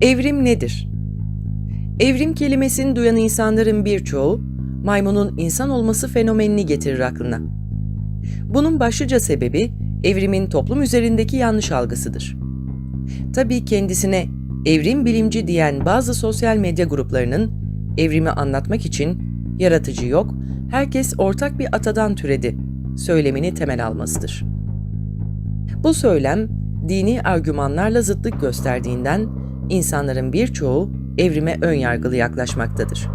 Evrim nedir? Evrim kelimesini duyan insanların birçoğu maymunun insan olması fenomenini getirir aklına. Bunun başlıca sebebi evrimin toplum üzerindeki yanlış algısıdır. Tabii kendisine evrim bilimci diyen bazı sosyal medya gruplarının evrimi anlatmak için yaratıcı yok, herkes ortak bir atadan türedi söylemini temel almasıdır. Bu söylem dini argümanlarla zıtlık gösterdiğinden insanların birçoğu evrime ön yargılı yaklaşmaktadır.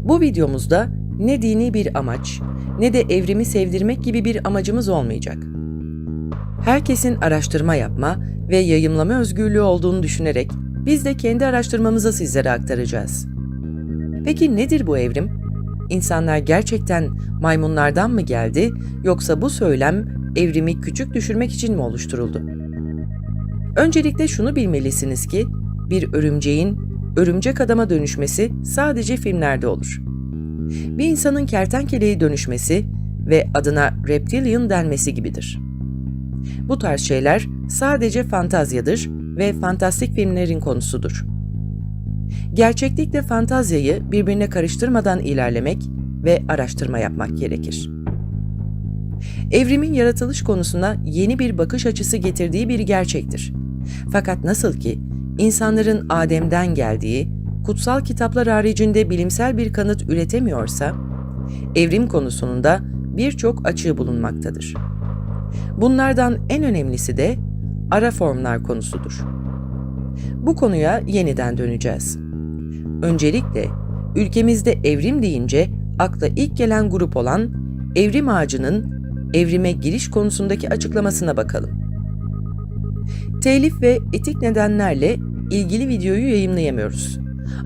Bu videomuzda ne dini bir amaç ne de evrimi sevdirmek gibi bir amacımız olmayacak. Herkesin araştırma yapma ve yayımlama özgürlüğü olduğunu düşünerek biz de kendi araştırmamızı sizlere aktaracağız. Peki nedir bu evrim? İnsanlar gerçekten maymunlardan mı geldi yoksa bu söylem evrimi küçük düşürmek için mi oluşturuldu? Öncelikle şunu bilmelisiniz ki bir örümceğin örümcek adama dönüşmesi sadece filmlerde olur. Bir insanın kertenkeleye dönüşmesi ve adına reptilian denmesi gibidir. Bu tarz şeyler sadece fantazyadır ve fantastik filmlerin konusudur. Gerçeklikle fantazyayı birbirine karıştırmadan ilerlemek ve araştırma yapmak gerekir. Evrimin yaratılış konusuna yeni bir bakış açısı getirdiği bir gerçektir. Fakat nasıl ki insanların Adem'den geldiği, kutsal kitaplar haricinde bilimsel bir kanıt üretemiyorsa, evrim konusunda da birçok açığı bulunmaktadır. Bunlardan en önemlisi de ara formlar konusudur. Bu konuya yeniden döneceğiz. Öncelikle ülkemizde evrim deyince akla ilk gelen grup olan Evrim Ağacı'nın evrime giriş konusundaki açıklamasına bakalım. Telif ve etik nedenlerle ilgili videoyu yayınlayamıyoruz.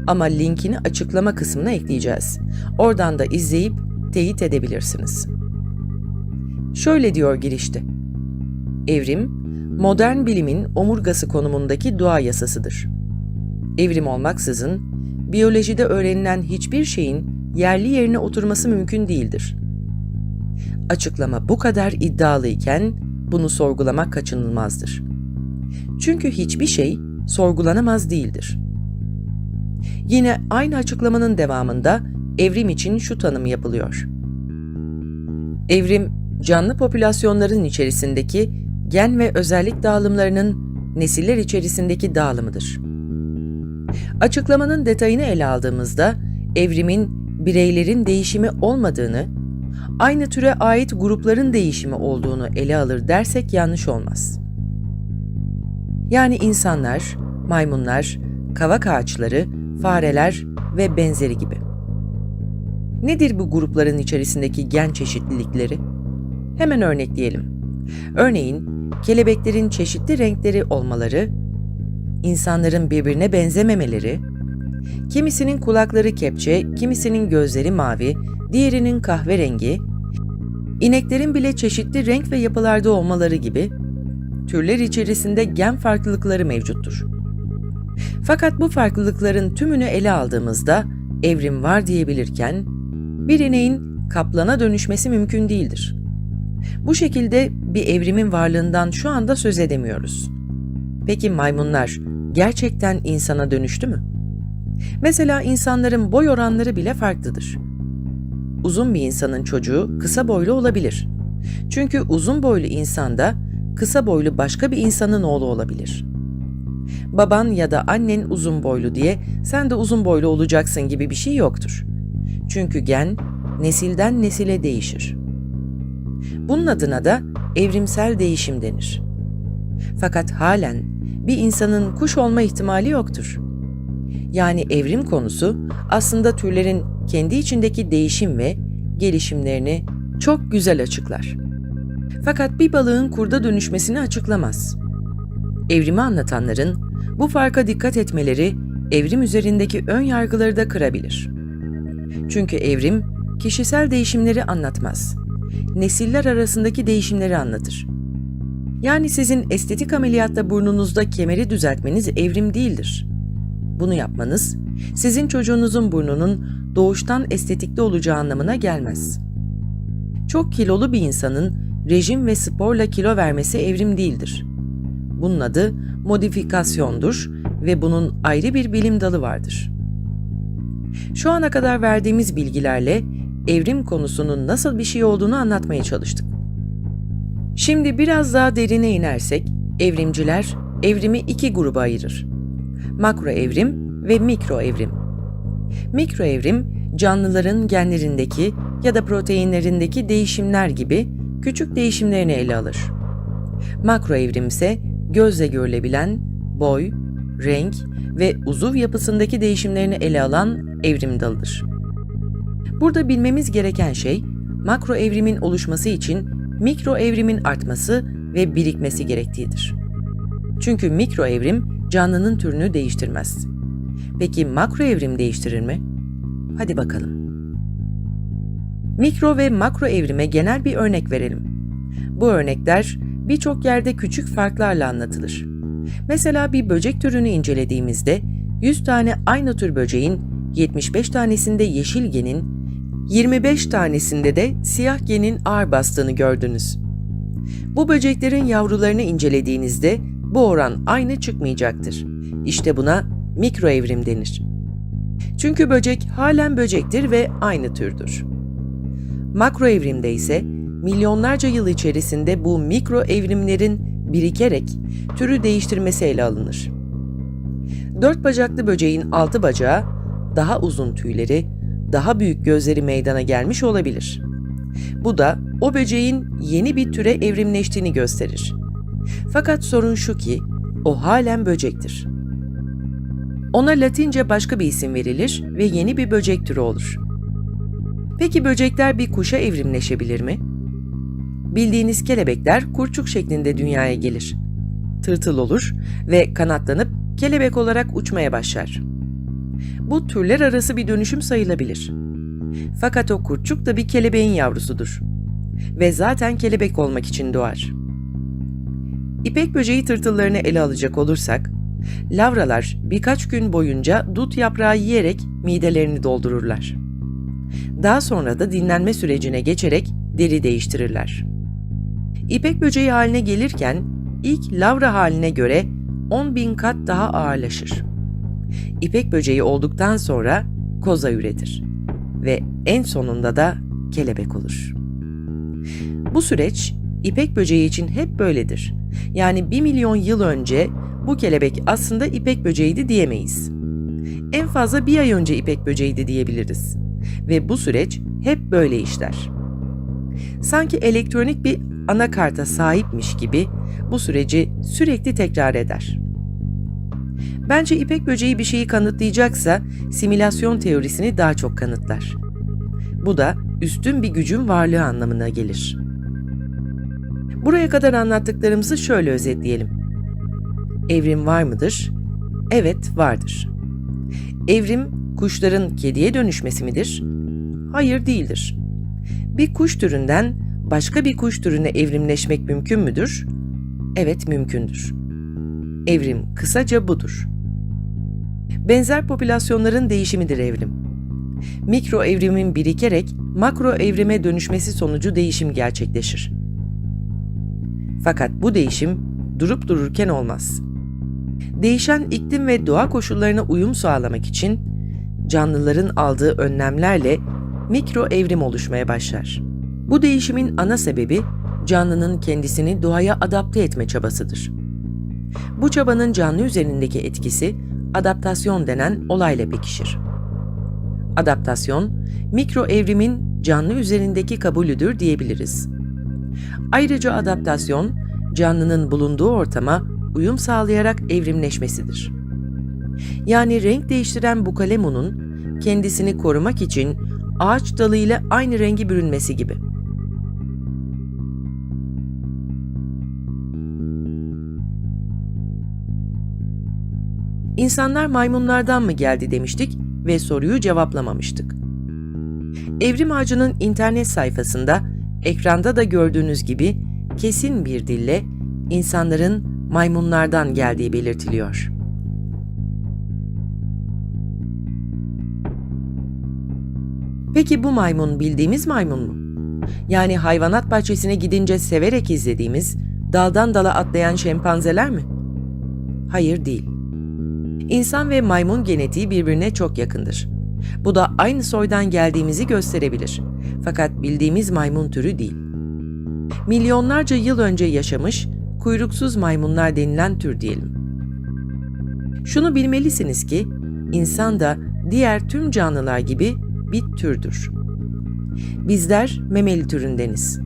Ama linkini açıklama kısmına ekleyeceğiz. Oradan da izleyip teyit edebilirsiniz. Şöyle diyor girişte. Evrim, modern bilimin omurgası konumundaki doğa yasasıdır. Evrim olmaksızın, biyolojide öğrenilen hiçbir şeyin yerli yerine oturması mümkün değildir. Açıklama bu kadar iddialıyken bunu sorgulamak kaçınılmazdır. Çünkü hiçbir şey sorgulanamaz değildir. Yine aynı açıklamanın devamında evrim için şu tanım yapılıyor. Evrim, canlı popülasyonların içerisindeki gen ve özellik dağılımlarının nesiller içerisindeki dağılımıdır. Açıklamanın detayını ele aldığımızda evrimin bireylerin değişimi olmadığını, aynı türe ait grupların değişimi olduğunu ele alır dersek yanlış olmaz. Yani insanlar, maymunlar, kavak ağaçları, fareler ve benzeri gibi. Nedir bu grupların içerisindeki gen çeşitlilikleri? Hemen örnekleyelim. Örneğin, kelebeklerin çeşitli renkleri olmaları, insanların birbirine benzememeleri, kimisinin kulakları kepçe, kimisinin gözleri mavi, diğerinin kahverengi, ineklerin bile çeşitli renk ve yapılarda olmaları gibi türler içerisinde gen farklılıkları mevcuttur. Fakat bu farklılıkların tümünü ele aldığımızda evrim var diyebilirken bir ineğin kaplana dönüşmesi mümkün değildir. Bu şekilde bir evrimin varlığından şu anda söz edemiyoruz. Peki maymunlar gerçekten insana dönüştü mü? Mesela insanların boy oranları bile farklıdır. Uzun bir insanın çocuğu kısa boylu olabilir. Çünkü uzun boylu insanda kısa boylu başka bir insanın oğlu olabilir. Baban ya da annen uzun boylu diye sen de uzun boylu olacaksın gibi bir şey yoktur. Çünkü gen nesilden nesile değişir. Bunun adına da evrimsel değişim denir. Fakat halen bir insanın kuş olma ihtimali yoktur. Yani evrim konusu aslında türlerin kendi içindeki değişim ve gelişimlerini çok güzel açıklar. Fakat bir balığın kurda dönüşmesini açıklamaz. Evrimi anlatanların bu farka dikkat etmeleri evrim üzerindeki ön yargıları da kırabilir. Çünkü evrim kişisel değişimleri anlatmaz. Nesiller arasındaki değişimleri anlatır. Yani sizin estetik ameliyatta burnunuzda kemeri düzeltmeniz evrim değildir. Bunu yapmanız, sizin çocuğunuzun burnunun doğuştan estetikli olacağı anlamına gelmez. Çok kilolu bir insanın rejim ve sporla kilo vermesi evrim değildir. Bunun adı modifikasyondur ve bunun ayrı bir bilim dalı vardır. Şu ana kadar verdiğimiz bilgilerle evrim konusunun nasıl bir şey olduğunu anlatmaya çalıştık. Şimdi biraz daha derine inersek, evrimciler evrimi iki gruba ayırır. Makro evrim ve mikro evrim. Mikro evrim, canlıların genlerindeki ya da proteinlerindeki değişimler gibi küçük değişimlerini ele alır. Makro evrim ise gözle görülebilen boy, renk ve uzuv yapısındaki değişimlerini ele alan evrim dalıdır. Burada bilmemiz gereken şey, makro evrimin oluşması için mikro evrimin artması ve birikmesi gerektiğidir. Çünkü mikro evrim canlının türünü değiştirmez. Peki makro evrim değiştirir mi? Hadi bakalım. Mikro ve makro evrime genel bir örnek verelim. Bu örnekler birçok yerde küçük farklarla anlatılır. Mesela bir böcek türünü incelediğimizde 100 tane aynı tür böceğin 75 tanesinde yeşil genin, 25 tanesinde de siyah genin ağır bastığını gördünüz. Bu böceklerin yavrularını incelediğinizde bu oran aynı çıkmayacaktır. İşte buna mikro evrim denir. Çünkü böcek halen böcektir ve aynı türdür. Makro evrimde ise milyonlarca yıl içerisinde bu mikro evrimlerin birikerek türü değiştirmesi ele alınır. Dört bacaklı böceğin altı bacağı, daha uzun tüyleri, daha büyük gözleri meydana gelmiş olabilir. Bu da o böceğin yeni bir türe evrimleştiğini gösterir. Fakat sorun şu ki, o halen böcektir. Ona Latince başka bir isim verilir ve yeni bir böcek türü olur. Peki böcekler bir kuşa evrimleşebilir mi? Bildiğiniz kelebekler kurçuk şeklinde dünyaya gelir. Tırtıl olur ve kanatlanıp kelebek olarak uçmaya başlar. Bu türler arası bir dönüşüm sayılabilir. Fakat o kurçuk da bir kelebeğin yavrusudur. Ve zaten kelebek olmak için doğar. İpek böceği tırtıllarını ele alacak olursak, lavralar birkaç gün boyunca dut yaprağı yiyerek midelerini doldururlar. Daha sonra da dinlenme sürecine geçerek deri değiştirirler. İpek böceği haline gelirken ilk lavra haline göre 10 bin kat daha ağırlaşır. İpek böceği olduktan sonra koza üretir ve en sonunda da kelebek olur. Bu süreç İpek böceği için hep böyledir. Yani 1 milyon yıl önce bu kelebek aslında ipek böceğiydi diyemeyiz. En fazla bir ay önce ipek böceğiydi diyebiliriz. Ve bu süreç hep böyle işler. Sanki elektronik bir anakarta sahipmiş gibi bu süreci sürekli tekrar eder. Bence ipek böceği bir şeyi kanıtlayacaksa simülasyon teorisini daha çok kanıtlar. Bu da üstün bir gücün varlığı anlamına gelir. Buraya kadar anlattıklarımızı şöyle özetleyelim. Evrim var mıdır? Evet, vardır. Evrim kuşların kediye dönüşmesi midir? Hayır değildir. Bir kuş türünden başka bir kuş türüne evrimleşmek mümkün müdür? Evet mümkündür. Evrim kısaca budur. Benzer popülasyonların değişimidir evrim. Mikro evrimin birikerek makro evrime dönüşmesi sonucu değişim gerçekleşir. Fakat bu değişim durup dururken olmaz. Değişen iklim ve doğa koşullarına uyum sağlamak için canlıların aldığı önlemlerle mikro evrim oluşmaya başlar. Bu değişimin ana sebebi canlının kendisini doğaya adapte etme çabasıdır. Bu çabanın canlı üzerindeki etkisi adaptasyon denen olayla pekişir. Adaptasyon, mikro evrimin canlı üzerindeki kabulüdür diyebiliriz. Ayrıca adaptasyon, canlının bulunduğu ortama uyum sağlayarak evrimleşmesidir. Yani renk değiştiren bu kalemunun kendisini korumak için ağaç dalıyla aynı rengi bürünmesi gibi. İnsanlar maymunlardan mı geldi demiştik ve soruyu cevaplamamıştık. Evrim Ağacı'nın internet sayfasında ekranda da gördüğünüz gibi kesin bir dille insanların maymunlardan geldiği belirtiliyor. Peki bu maymun bildiğimiz maymun mu? Yani hayvanat bahçesine gidince severek izlediğimiz, daldan dala atlayan şempanzeler mi? Hayır değil. İnsan ve maymun genetiği birbirine çok yakındır. Bu da aynı soydan geldiğimizi gösterebilir. Fakat bildiğimiz maymun türü değil. Milyonlarca yıl önce yaşamış, kuyruksuz maymunlar denilen tür diyelim. Şunu bilmelisiniz ki, insan da diğer tüm canlılar gibi bir türdür. Bizler memeli türündeniz.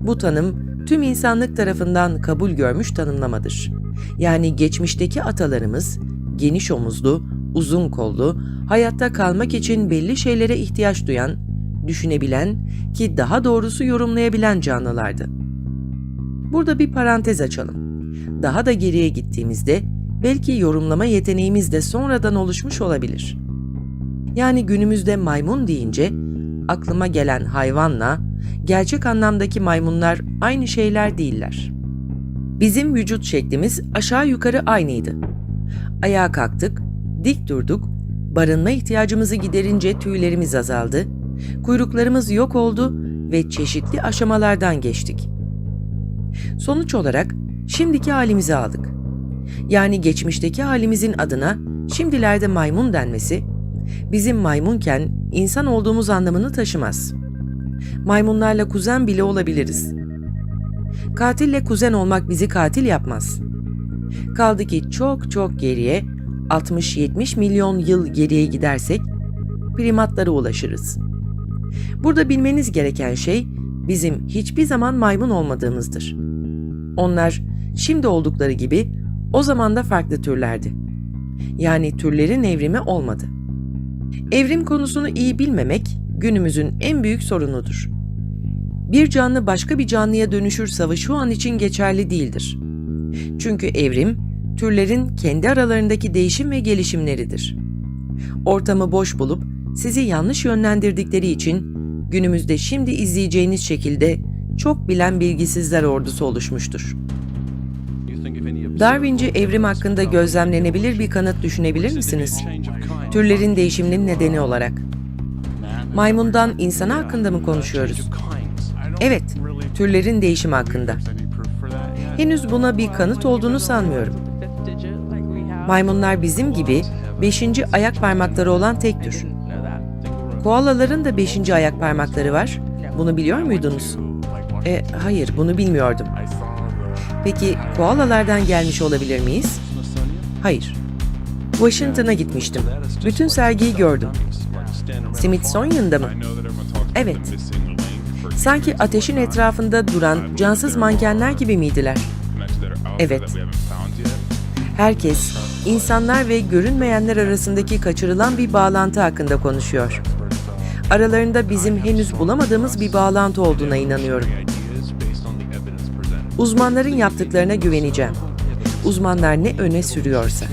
Bu tanım tüm insanlık tarafından kabul görmüş tanımlamadır. Yani geçmişteki atalarımız geniş omuzlu, uzun kollu, hayatta kalmak için belli şeylere ihtiyaç duyan, düşünebilen ki daha doğrusu yorumlayabilen canlılardı. Burada bir parantez açalım. Daha da geriye gittiğimizde belki yorumlama yeteneğimiz de sonradan oluşmuş olabilir. Yani günümüzde maymun deyince aklıma gelen hayvanla gerçek anlamdaki maymunlar aynı şeyler değiller. Bizim vücut şeklimiz aşağı yukarı aynıydı. Ayağa kalktık, dik durduk, barınma ihtiyacımızı giderince tüylerimiz azaldı, kuyruklarımız yok oldu ve çeşitli aşamalardan geçtik. Sonuç olarak şimdiki halimizi aldık. Yani geçmişteki halimizin adına şimdilerde maymun denmesi, bizim maymunken insan olduğumuz anlamını taşımaz. Maymunlarla kuzen bile olabiliriz. Katille kuzen olmak bizi katil yapmaz. Kaldı ki çok çok geriye 60-70 milyon yıl geriye gidersek primatlara ulaşırız. Burada bilmeniz gereken şey bizim hiçbir zaman maymun olmadığımızdır. Onlar şimdi oldukları gibi o zaman da farklı türlerdi. Yani türlerin evrimi olmadı. Evrim konusunu iyi bilmemek günümüzün en büyük sorunudur. Bir canlı başka bir canlıya dönüşür savı şu an için geçerli değildir. Çünkü evrim, türlerin kendi aralarındaki değişim ve gelişimleridir. Ortamı boş bulup sizi yanlış yönlendirdikleri için günümüzde şimdi izleyeceğiniz şekilde çok bilen bilgisizler ordusu oluşmuştur. Darwinci evrim hakkında gözlemlenebilir bir kanıt düşünebilir misiniz? Türlerin değişiminin nedeni olarak. Maymundan insana hakkında mı konuşuyoruz? Evet, türlerin değişimi hakkında. Henüz buna bir kanıt olduğunu sanmıyorum. Maymunlar bizim gibi beşinci ayak parmakları olan tek tür. Koalaların da beşinci ayak parmakları var. Bunu biliyor muydunuz? E, hayır, bunu bilmiyordum. Peki koalalardan gelmiş olabilir miyiz? Hayır. Washington'a gitmiştim. Bütün sergiyi gördüm. Smithsonian'da mı? Evet. Sanki ateşin etrafında duran cansız mankenler gibi miydiler? Evet. Herkes, insanlar ve görünmeyenler arasındaki kaçırılan bir bağlantı hakkında konuşuyor. Aralarında bizim henüz bulamadığımız bir bağlantı olduğuna inanıyorum. Uzmanların yaptıklarına güveneceğim. Uzmanlar ne öne sürüyorsa.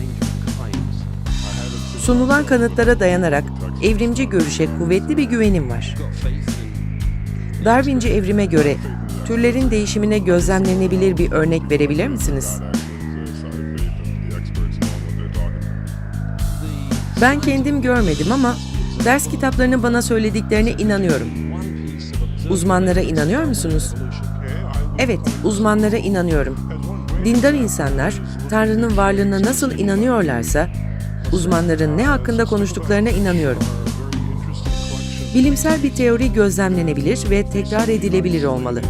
Sunulan kanıtlara dayanarak evrimci görüşe kuvvetli bir güvenim var. Darwinci evrime göre türlerin değişimine gözlemlenebilir bir örnek verebilir misiniz? Ben kendim görmedim ama ders kitaplarının bana söylediklerine inanıyorum. Uzmanlara inanıyor musunuz? Evet, uzmanlara inanıyorum. Dindar insanlar Tanrı'nın varlığına nasıl inanıyorlarsa uzmanların ne hakkında konuştuklarına inanıyorum. Bilimsel bir teori gözlemlenebilir ve tekrar edilebilir olmalı.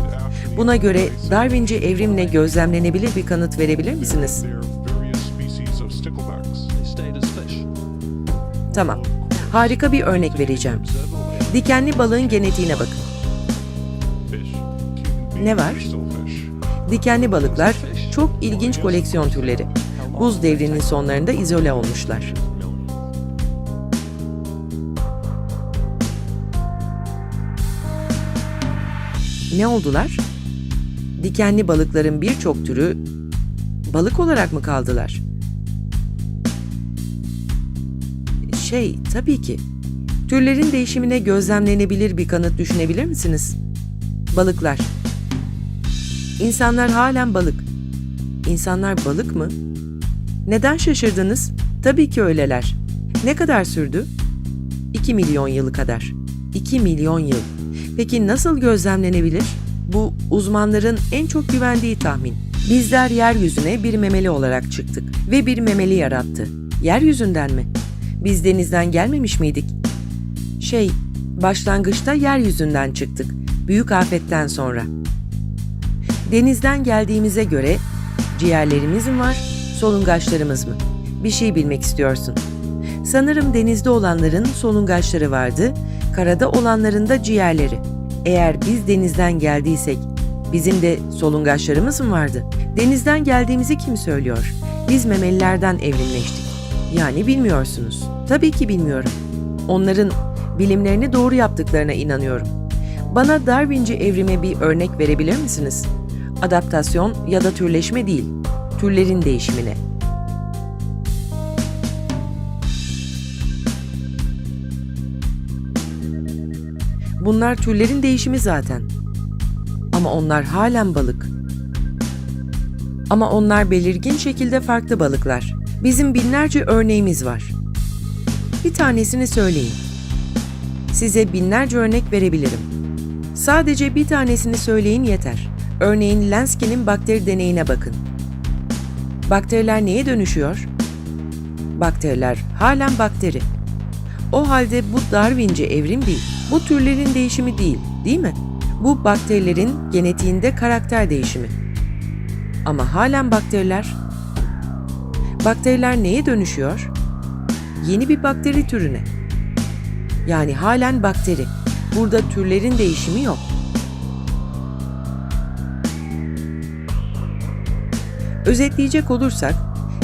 Buna göre Darwinci evrimle gözlemlenebilir bir kanıt verebilir misiniz? Tamam. Harika bir örnek vereceğim. Dikenli balığın genetiğine bakın. Ne var? Dikenli balıklar çok ilginç koleksiyon türleri. Buz devrinin sonlarında izole olmuşlar. Ne oldular? Dikenli balıkların birçok türü balık olarak mı kaldılar? Şey, tabii ki. Türlerin değişimine gözlemlenebilir bir kanıt düşünebilir misiniz? Balıklar. İnsanlar halen balık. İnsanlar balık mı? Neden şaşırdınız? Tabii ki öyleler. Ne kadar sürdü? 2 milyon yılı kadar. 2 milyon yıl. Peki nasıl gözlemlenebilir? Bu uzmanların en çok güvendiği tahmin. Bizler yeryüzüne bir memeli olarak çıktık ve bir memeli yarattı. Yeryüzünden mi? Biz denizden gelmemiş miydik? Şey, başlangıçta yeryüzünden çıktık. Büyük afetten sonra. Denizden geldiğimize göre ciğerlerimiz mi var, solungaçlarımız mı? Bir şey bilmek istiyorsun. Sanırım denizde olanların solungaçları vardı, karada olanların da ciğerleri. Eğer biz denizden geldiysek bizim de solungaçlarımız mı vardı? Denizden geldiğimizi kim söylüyor? Biz memelilerden evrimleştik. Yani bilmiyorsunuz. Tabii ki bilmiyorum. Onların bilimlerini doğru yaptıklarına inanıyorum. Bana Darwinci evrime bir örnek verebilir misiniz? Adaptasyon ya da türleşme değil, türlerin değişimine. Bunlar türlerin değişimi zaten. Ama onlar halen balık. Ama onlar belirgin şekilde farklı balıklar. Bizim binlerce örneğimiz var. Bir tanesini söyleyin. Size binlerce örnek verebilirim. Sadece bir tanesini söyleyin yeter. Örneğin Lansky'nin bakteri deneyine bakın. Bakteriler neye dönüşüyor? Bakteriler halen bakteri. O halde bu Darwinci evrim değil. Bu türlerin değişimi değil, değil mi? Bu bakterilerin genetiğinde karakter değişimi. Ama halen bakteriler. Bakteriler neye dönüşüyor? Yeni bir bakteri türüne. Yani halen bakteri. Burada türlerin değişimi yok. Özetleyecek olursak,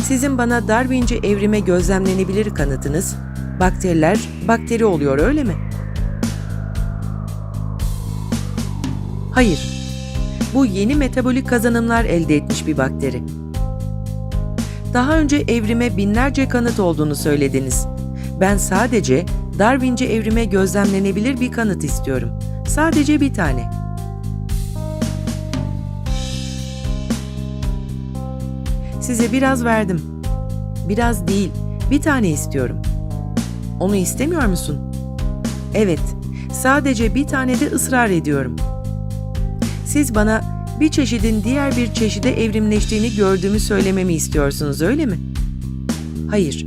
sizin bana Darwinci evrime gözlemlenebilir kanıtınız, bakteriler bakteri oluyor öyle mi? Hayır. Bu yeni metabolik kazanımlar elde etmiş bir bakteri. Daha önce evrime binlerce kanıt olduğunu söylediniz. Ben sadece Darwinci evrime gözlemlenebilir bir kanıt istiyorum. Sadece bir tane. Size biraz verdim. Biraz değil, bir tane istiyorum. Onu istemiyor musun? Evet, sadece bir tane de ısrar ediyorum. Siz bana bir çeşidin diğer bir çeşide evrimleştiğini gördüğümü söylememi istiyorsunuz öyle mi? Hayır.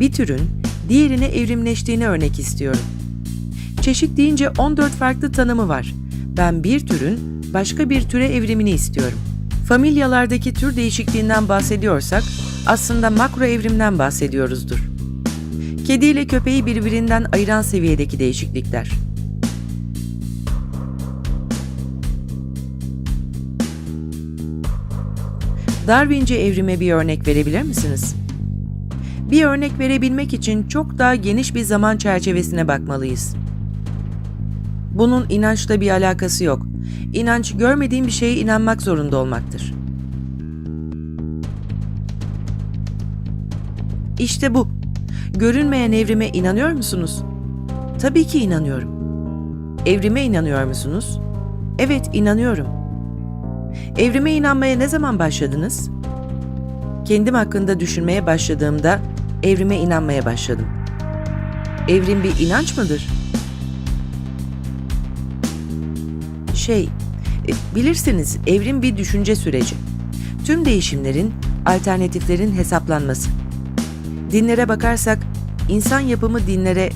Bir türün diğerine evrimleştiğini örnek istiyorum. Çeşit deyince 14 farklı tanımı var. Ben bir türün başka bir türe evrimini istiyorum. Familyalardaki tür değişikliğinden bahsediyorsak aslında makro evrimden bahsediyoruzdur. Kedi ile köpeği birbirinden ayıran seviyedeki değişiklikler. Darwinci evrime bir örnek verebilir misiniz? Bir örnek verebilmek için çok daha geniş bir zaman çerçevesine bakmalıyız. Bunun inançla bir alakası yok. İnanç görmediğin bir şeye inanmak zorunda olmaktır. İşte bu. Görünmeyen evrime inanıyor musunuz? Tabii ki inanıyorum. Evrime inanıyor musunuz? Evet, inanıyorum. Evrime inanmaya ne zaman başladınız? Kendim hakkında düşünmeye başladığımda evrime inanmaya başladım. Evrim bir inanç mıdır? Şey, bilirsiniz evrim bir düşünce süreci. Tüm değişimlerin, alternatiflerin hesaplanması. Dinlere bakarsak insan yapımı dinlere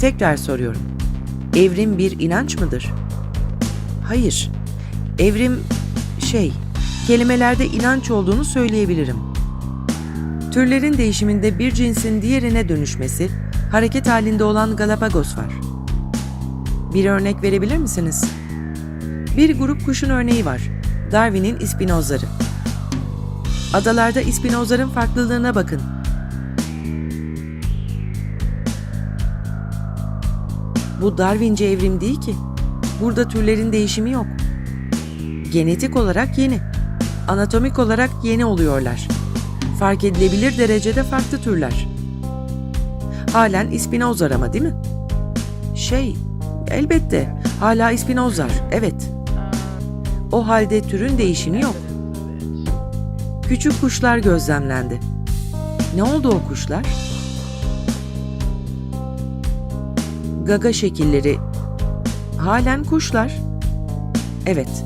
Tekrar soruyorum. Evrim bir inanç mıdır? Hayır. Evrim şey, kelimelerde inanç olduğunu söyleyebilirim. Türlerin değişiminde bir cinsin diğerine dönüşmesi, hareket halinde olan Galapagos var. Bir örnek verebilir misiniz? Bir grup kuşun örneği var. Darwin'in ispinozları. Adalarda ispinozların farklılığına bakın. Bu Darwinci evrim değil ki. Burada türlerin değişimi yok. Genetik olarak yeni. Anatomik olarak yeni oluyorlar. Fark edilebilir derecede farklı türler. Halen ispinozlar ama değil mi? Şey, elbette. Hala ispinozlar, evet. O halde türün değişimi yok. Küçük kuşlar gözlemlendi. Ne oldu o kuşlar? gaga şekilleri halen kuşlar. Evet,